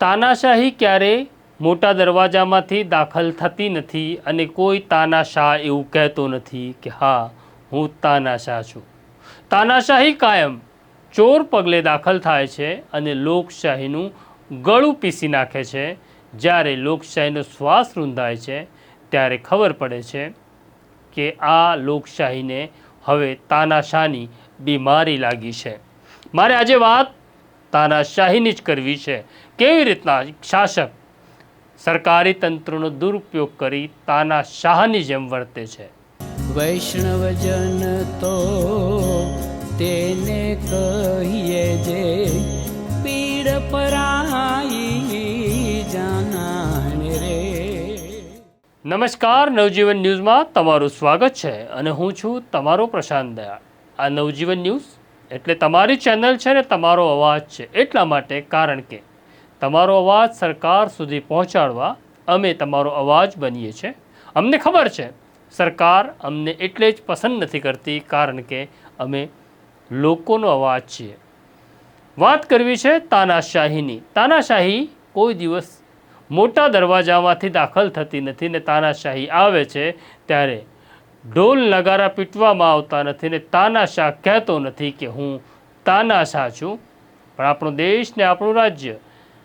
તાનાશાહી ક્યારેય મોટા દરવાજામાંથી દાખલ થતી નથી અને કોઈ તાનાશાહ એવું કહેતો નથી કે હા, હું તાનાશાહ છું. તાનાશાહી કાયમ ચોર પગલે દાખલ થાય છે અને લોકશાહીનું ગળું પીસી નાખે છે. જ્યારે લોકશાહીનો શ્વાસ રૂંધાય છે, ત્યારે ખબર પડે છે કે આ લોકશાહીને હવે તાનાશાહની બીમારી લાગી છે. મારે આજે વાત તાનાશાહીની જ કરવી છે. કેવી રીતના શાસક સરકારી તંત્રનો દુરુપયોગ કરી તાના શાહની જેમ વર્તે છે? વૈષ્ણવજન તો તેને કહીએ જે પીડ પરાઈ જાનાને રે. નમસ્કાર નવજીવન ન્યૂઝમાં તમારું સ્વાગત છે અને હું છું તમારો પ્રશાંત દયાળ. આ નવજીવન ન્યૂઝ એટલે તમારી ચેનલ છે ને તમારો અવાજ છે એટલા માટે કારણ કે તમારો અવાજ સરકાર સુધી પહોંચાડવા અમે તમારો અવાજ બનીએ છીએ. અમને ખબર છે, સરકાર અમને એટલે જ પસંદ નથી કરતી કારણ કે અમે લોકોનો અવાજ છીએ. વાત કરવી છે તાનાશાહીની. તાનાશાહી કોઈ દિવસ મોટા દરવાજામાંથી દાખલ થતી નથી ને તાનાશાહી આવે છે ત્યારે ઢોલ નગારા પીટવામાં આવતા નથી ને તાનાશાહ કહેતો નથી કે હું તાનાશાહ છું. પણ આપણો દેશ ને આપણું રાજ્ય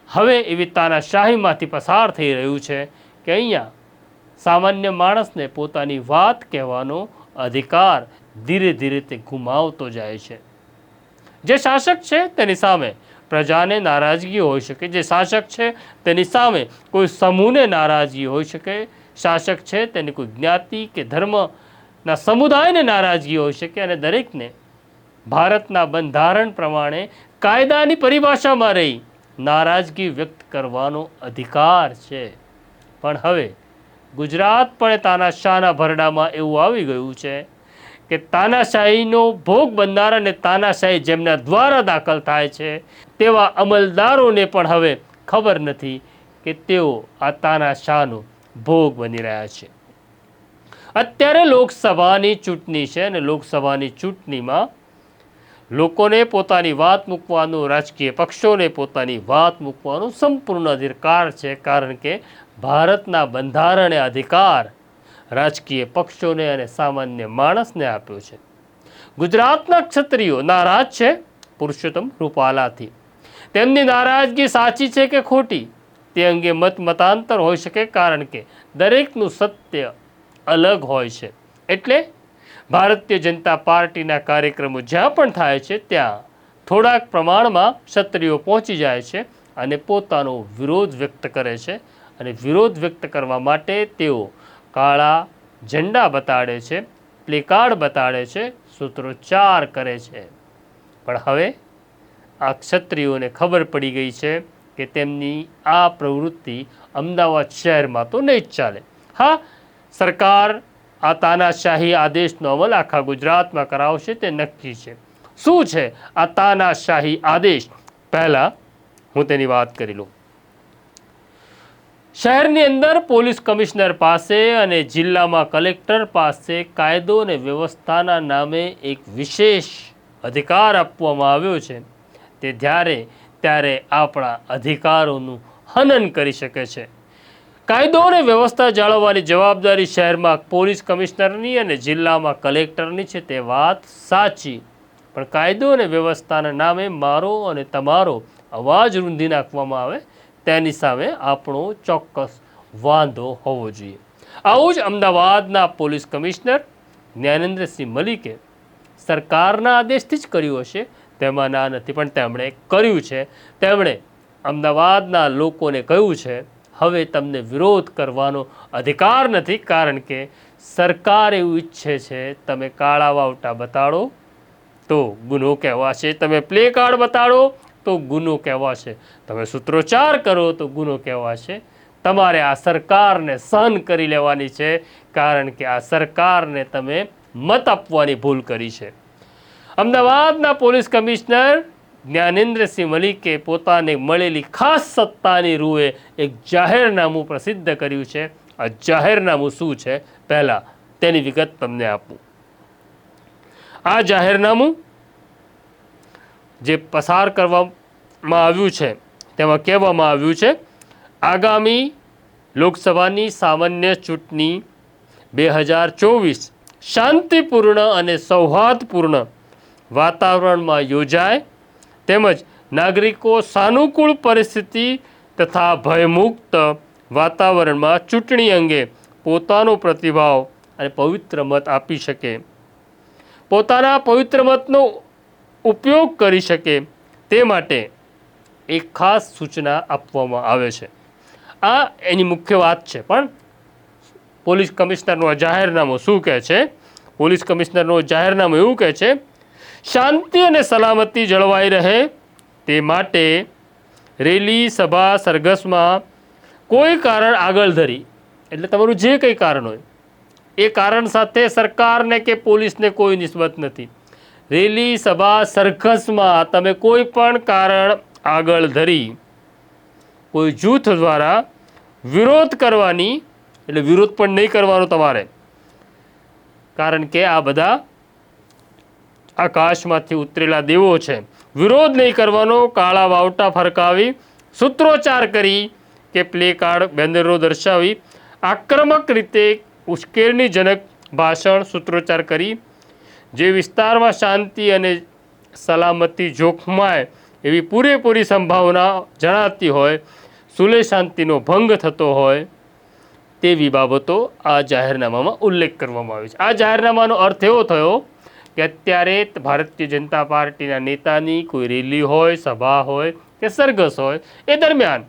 હવે એવી તાનાશાહીમાંથી પસાર થઈ રહ્યું છે કે અહીંયા સામાન્ય માણસને પોતાની વાત કહેવાનો અધિકાર ધીરે ધીરે તે ગુમાવતો જાય છે. જે શાસક છે તેની સામે પ્રજાને નારાજગી હોઈ શકે, જે શાસક છે તેની સામે કોઈ સમૂહને નારાજગી હોઈ શકે, શાસક છે તેની કોઈ જ્ઞાતિ કે ધર્મના સમુદાયને નારાજગી હોઈ શકે અને દરેકને ભારતના બંધારણ પ્રમાણે કાયદાની પરિભાષામાં રહી નારાજગી વ્યક્ત કરવાનો અધિકાર છે. પણ હવે ગુજરાત પણ તાનાશાહના ભરડામાં એવું આવી ગયું છે કે તાનાશાહીનો ભોગ બનનાર અને તાનાશાહી જેમના દ્વારા દાખલ થાય છે તેવા અમલદારોને પણ હવે ખબર નથી કે તેઓ આ તાનાશાહનો ભોગ બની રહ્યા છે. અત્યારે લોકસભાની ચૂંટણી છે અને લોકસભાની ચૂંટણીમાં લોકોને પોતાની વાત મૂકવાનો, રાજકીય પક્ષોને પોતાની વાત મૂકવાનો સંપૂર્ણ અધિકાર છે. કારણ કે ભારતના બંધારણે અધિકાર રાજકીય પક્ષોને અને સામાન્ય માણસને આપ્યો છે. ગુજરાતના ક્ષત્રિયો નારાજ છે પુરુષોત્તમ રૂપાલાથી. તેમની નારાજગી સાચી છે કે ખોટી? તે અંગે મત મતાંતર હોઈ શકે કારણ કે દરેકનું સત્ય અલગ હોય છે. એટલે ભારતીય જનતા પાર્ટીના કાર્યક્રમો જ્યાં પણ થાય છે, ત્યાં થોડાક પ્રમાણમાં ક્ષત્રિયો પહોંચી જાય છે અને પોતાનો વિરોધ વ્યક્ત કરે છે અને વિરોધ વ્યક્ત કરવા માટે તેઓ કાળા ઝંડા બતાડે છે, પ્લેકાર્ડ બતાડે છે, સૂત્રોચ્ચાર કરે છે. પણ હવે આ ક્ષત્રિયોને ખબર પડી ગઈ છે કે તેમની આ પ્રવૃત્તિ અમદાવાદ શહેરમાં તો નહીં જ ચાલે. હા, સરકાર આ તાનાશાહી આદેશનો અમલ આખા ગુજરાતમાં કરાવશે તે નક્કી છે. શું છે આ તાનાશાહી આદેશ? પહેલાં હું તેની વાત કરી લઉં. શહેરની અંદર પોલીસ કમિશનર પાસે અને જિલ્લામાં કલેક્ટર પાસે કાયદો અને વ્યવસ્થાના નામે એક વિશેષ અધિકાર આપવામાં આવ્યો છે. તે જ્યારે, ત્યારે આપણા અધિકારોનું હનન કરી શકે છે. કાયદો અને વ્યવસ્થા જાળવવાની જવાબદારી શહેરમાં પોલીસ કમિશનરની અને જિલ્લામાં કલેક્ટરની છે તે વાત સાચી. પણ કાયદો અને વ્યવસ્થાના નામે મારો અને તમારો અવાજ રૂંધી નાખવામાં આવે, તેની સામે આપણો ચોક્કસ વાંધો હોવો જોઈએ. આવું જ અમદાવાદના પોલીસ કમિશનર જ્ઞાનેન્દ્રસિંહ મલિકે સરકારના આદેશથી જ કર્યું હશે. તેમાં ના નથી, પણ તેમણે કર્યું છે. તેમણે અમદાવાદના લોકોને કહ્યું છે હવે તમને વિરોધ કરવાનો અધિકાર નથી કારણ કે સરકાર એવું ઈચ્છે છે, તમે કાળા વાવટા બતાડો તો ગુનો કહેવાશે. તમે પ્લે કાર્ડ બતાડો તો ગુનો કહેવાશે. તમે સૂત્રોચ્ચાર કરો તો ગુનો કહેવાશે. તમારે આ સરકારને સહન કરી લેવાની છે કારણ કે આ સરકારને તમે મત આપવાની ભૂલ કરી છે. અમદાવાદના પોલીસ કમિશનર જ્ઞાનેન્દ્રસિંહ મલિકે પોતાને મળેલી ખાસ સત્તાની રૂએ એક જાહેરનામું પ્રસિદ્ધ કર્યું છે. આ જાહેરનામું શું છે? પહેલાં તેની વિગત તમને આપું. આ જાહેરનામું જે પસાર કરવામાં આવ્યું છે, તેમાં કહેવામાં આવ્યું છે, આગામી લોકસભાની સામાન્ય ચૂંટણી બે હજાર ચોવીસ શાંતિપૂર્ણ અને સૌહાર્દપૂર્ણ વાતાવરણમાં યોજાય તેમજ નાગરિકો સાનુકૂળ પરિસ્થિતિ તથા ભયમુક્ત વાતાવરણમાં ચૂંટણી અંગે પોતાનો પ્રતિભાવ અને પવિત્ર મત આપી શકે. પોતાના પવિત્ર મતનો ઉપયોગ કરી શકે તે માટે એક ખાસ સૂચના આપવામાં આવે છે. આ એની મુખ્ય વાત છે. પણ પોલીસ કમિશનરનું જાહેરનામું શું કહે છે? પોલીસ કમિશનરનું જાહેરનામું એવું કહે છે શાંતિ અને સલામતી જળવાઈ રહે તે માટે રેલી સભા સરઘસમાં કોઈ કારણ આગળ ધરી, એટલે તમારું જે કંઈ કારણ હોય, એ કારણ સાથે સરકારને કે પોલીસને કોઈ નિસ્બત નથી. રેલી સભા સરઘસમાં તમે કોઈ પણ કારણ આગળ ધરી, કોઈ જૂથ દ્વારા વિરોધ કરવાની, એટલે વિરોધ પણ નહીં કરવાનો તમારે. કારણ કે આ બધા આકાશમાંથી ઉતરેલા દેવો છે. વિરોધ નહીં કરવાનો, કાળા વાવટા ફરકાવી, સૂત્રોચ્ચાર કરી કે પ્લે કાર્ડ બેનરો દર્શાવી, આક્રમક રીતે ઉશ્કેરણીજનક ભાષણ સૂત્રોચ્ચાર કરી. જે વિસ્તારમાં શાંતિ અને સલામતી જોખમાય એવી પૂરેપૂરી સંભાવના જણાતી હોય, સુલે શાંતિનો ભંગ થતો હોય, તેવી બાબતો આ જાહેરનામામાં ઉલ્લેખ કરવામાં આવ્યો છે. આ જાહેરનામાનો અર્થ એવો થયો કે અત્યારે ભારતીય જનતા પાર્ટીના નેતાની કોઈ રેલી હોય, સભા હોય કે સરઘસ હોય, એ દરમિયાન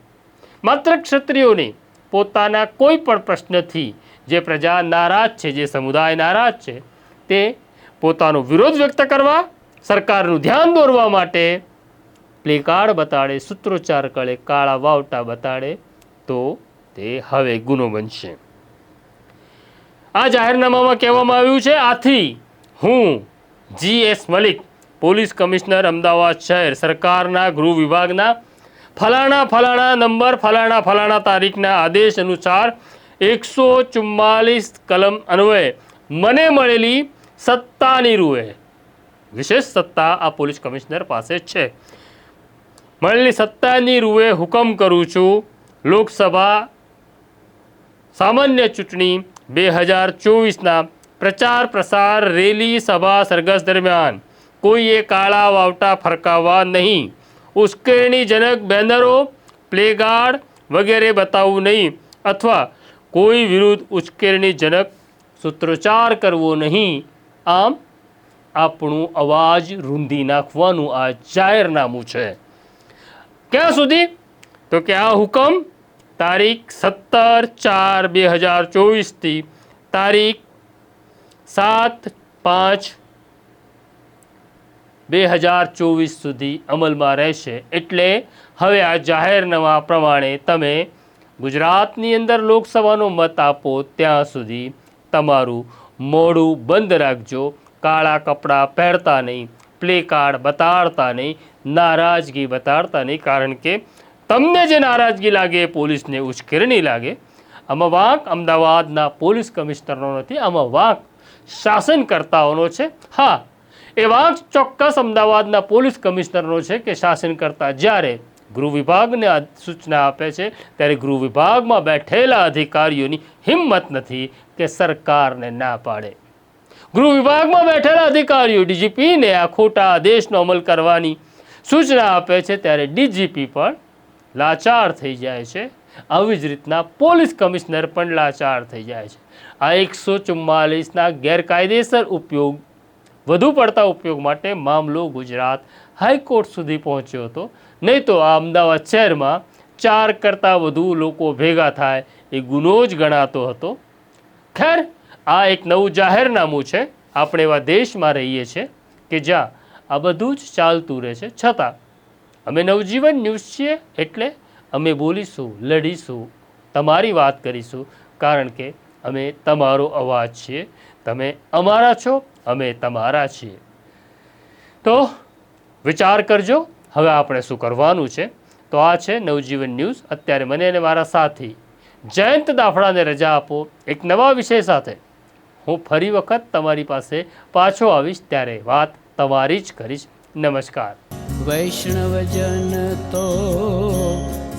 માત્ર ક્ષત્રિયોને પોતાના કોઈ પણ પ્રશ્નથી જે પ્રજા નારાજ છે, જે સમુદાય નારાજ છે, તે પોતાનો વિરોધ વ્યક્ત કરવા, સરકારનું ધ્યાન દોરવા માટે પ્લેકાર્ડ બતાડે, સૂત્રોચ્ચાર કરે, કાળા વાવટા બતાડે, તો તે હવે ગુનો બનશે. આ જાહેરનામામાં કહેવામાં આવ્યું છે, આથી હું G S Malik, police commissioner Ahmedabad શહેર, સરકારના ગૃહ વિભાગના ફલાણા ફલાણા નંબર, ફલાણા ફલાણા તારીખના આદેશ અનુસાર એકસો ચુમ્માલીસ કલમ અન્વયે મને મળેલી સત્તાની રૂએ, વિશેષ સત્તા આ પોલીસ કમિશનર પાસે છે. મળેલી સત્તાની રૂએ હુકમ કરું છું, લોકસભા સામાન્ય ચૂંટણી બે હજાર ચોવીસના પ્રચાર પ્રસાર રેલી સભા સરઘસ દરમિયાન. કોઈએ કાળા વાવટા ફરકાવવા નહીં. ઉશ્કેરણીજનક બેનરો, પ્લેગાર્ડ વગેરે બતાવવું નહીં અથવા કોઈ વિરુદ્ધ ઉશ્કેરણીજનક સૂત્રોચ્ચાર કરવો નહીં. આમ, આપણું અવાજ રૂંધી નાખવાનું આ જાહેરનામું છે. ક્યાં સુધી? તો કે આ હુકમ તારીખ સત્તર ચાર બે હજાર ચોવીસથી તારીખ સાત પાંચ બે હજાર ચોવીસ સુધી અમલમાં રહેશે. એટલે હવે આ જાહેરનામા પ્રમાણે તમે ગુજરાતની અંદર લોકસભાનો મત આપો ત્યાં સુધી તમારું મોડું બંધ રાખજો. કાળા કપડાં પહેરતા નહીં, પ્લે કાર્ડ બતાડતા નહીં, નારાજગી બતાડતા નહીં. કારણ કે તમને જે નારાજગી લાગે એ પોલીસને ઉશ્કેરણી લાગે. આમાં વાંક અમદાવાદના પોલીસ કમિશનરનો નથી, આમાં વાંક શાસનકર્તાઓનો છે. હા, એ વાંક ચોક્કસ અમદાવાદના પોલીસ કમિશનરનો છે કે શાસનકર્તા જ્યારે ગૃહ વિભાગને સૂચના આપે છે, ત્યારે ગૃહ વિભાગમાં બેઠેલા અધિકારીઓની હિંમત નથી કે સરકારને ના પાડે. ગૃહ વિભાગમાં બેઠેલા અધિકારીઓ ડીજીપીને આ ખોટા આદેશનો અમલ કરવાની સૂચના આપે છે, ત્યારે ડીજીપી પણ લાચાર થઈ જાય છે. આવી જ રીતના પોલીસ કમિશનર પણ લાચાર થઈ જાય છે. આ એકસો ચુમ્માલીસના ગેરકાયદેસર ઉપયોગ, વધુ પડતા ઉપયોગ માટે મામલો ગુજરાત હાઈકોર્ટ સુધી પહોંચ્યો હતો. નહીં તો આ અમદાવાદ શહેરમાં ચાર કરતાં વધુ લોકો ભેગા થાય એ ગુનો જ ગણાતો હતો. ખેર, આ એક નવું જાહેરનામું છે. આપણે એવા દેશમાં રહીએ છીએ કે જ્યાં આ બધું જ ચાલતું રહે છે. છતાં, અમે નવજીવન ન્યૂઝ છીએ એટલે અમે બોલીશું, લડીશું, તમારી વાત કરીશું, કારણ કે અમે તમારો અવાજ છીએ. તમે અમારા છો, અમે તમારા છીએ. તો વિચાર કરજો, હવે આપણે શું કરવાનું છે? તો આ છે નવજીવન ન્યૂઝ. અત્યારે મને અને મારા સાથી જયંત દાફડાને રજા આપો. એક નવા વિષય સાથે હું ફરી વખત તમારી પાસે પાછો આવીશ. ત્યારે વાત તમારી જ કરીશ. નમસ્કાર. વૈષ્ણવજન તો